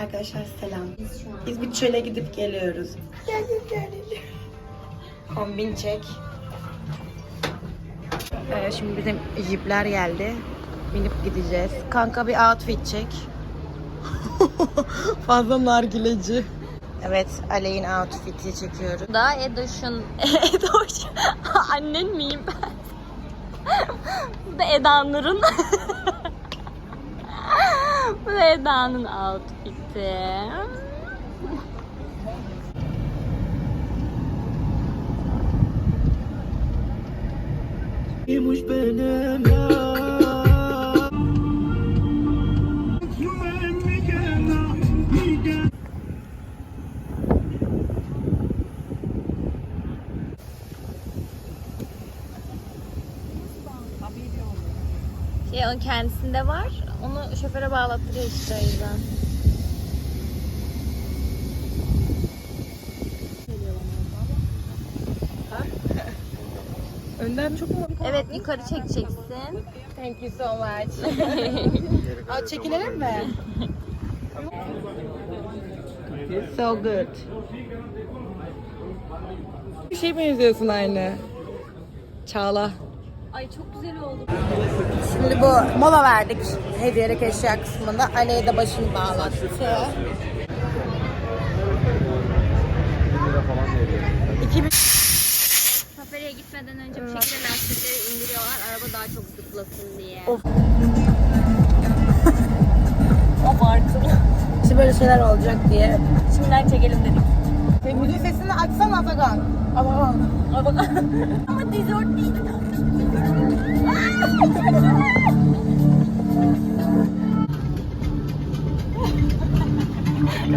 Arkadaşlar selam. Biz bir çöle gidip geliyoruz. Kombin çek. Ee, şimdi bizim jipler geldi. Binip gideceğiz. Kanka bir outfit çek. Fazla nargileci. Evet, Aley'in outfit'i çekiyoruz. Da Edoş'un... Edoş. Annen miyim ben? Bu da Eda Nur'un. Bu da Eda'nın outfit'i. İmuş benim ya Şey onun kendisinde var. Onu şoföre bağlattırıyor işte o yüzden. Önden çok mu? Evet yukarı çekeceksin. Thank you so much. Aa, çekilelim mi? so good. Bir şey benziyorsun aynı. Çağla. Ay çok güzel oldu. Şimdi bu mola verdik hediyelik eşya kısmında. Ali'ye de başını bağlattı. 2000 Safari'ye gitmeden önce bir şekilde lastikleri indiriyorlar. Araba daha çok zıplasın diye. Of. Abartılı. İşte böyle şeyler olacak diye. Şimdiden çekelim Ama dizort değil.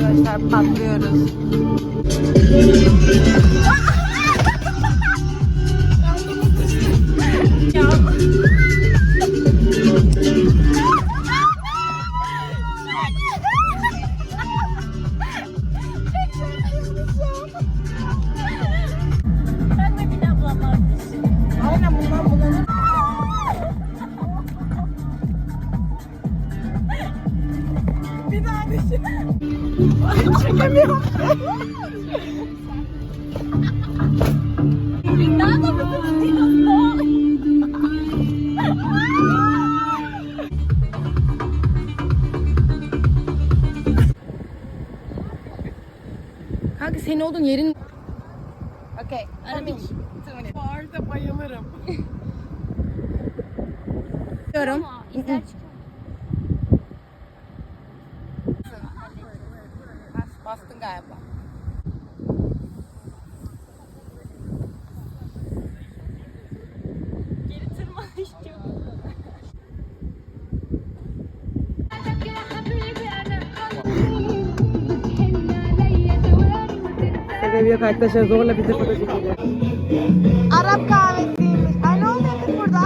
arkadaşlar patlıyoruz. Ben Çekemiyorum. Daha da mısınız diyorsun? Kanka senin olduğun yerin... Okey. Arabic. Bağırda bayılırım. Diyorum. İzler çıkıyor. Galiba. Geri tırmanış çok. Sebebi yok arkadaşlar zorla bizi foto çekeceğiz. Arap kahvesiymiş. Ay ne oluyor kız burada?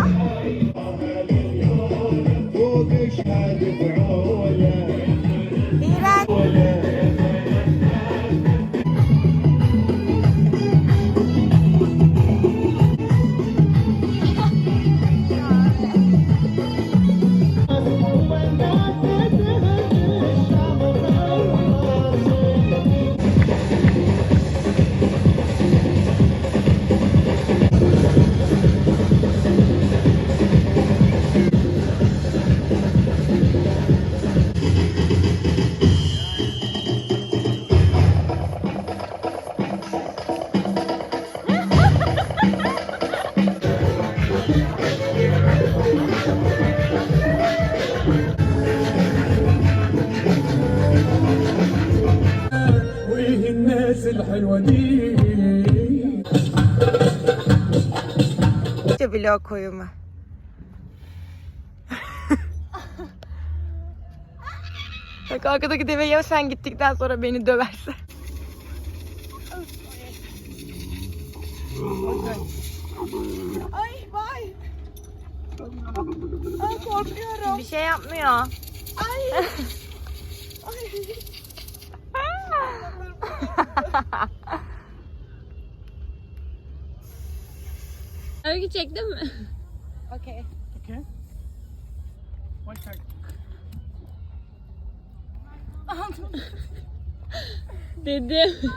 الناس الحلوة دي İşte vlog koyumu. Bak arkadaki deve ya sen gittikten sonra beni döverse. Ay vay. Ay korkuyorum. Bir şey yapmıyor. Ay. Övgü çektin mi? Okay. Okay. One second. Dedim.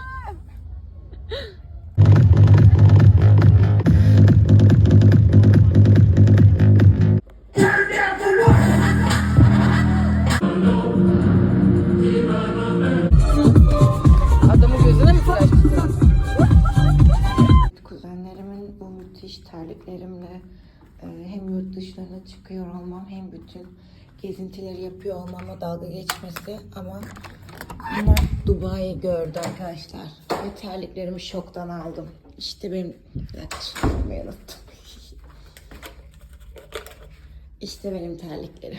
Bu müthiş terliklerimle e, hem yurt dışlarına çıkıyor olmam hem bütün gezintileri yapıyor olmama dalga geçmesi ama bunlar Dubai'yi gördü arkadaşlar ve terliklerimi şoktan aldım. İşte benim dakika şunu unuttum. İşte benim terliklerim.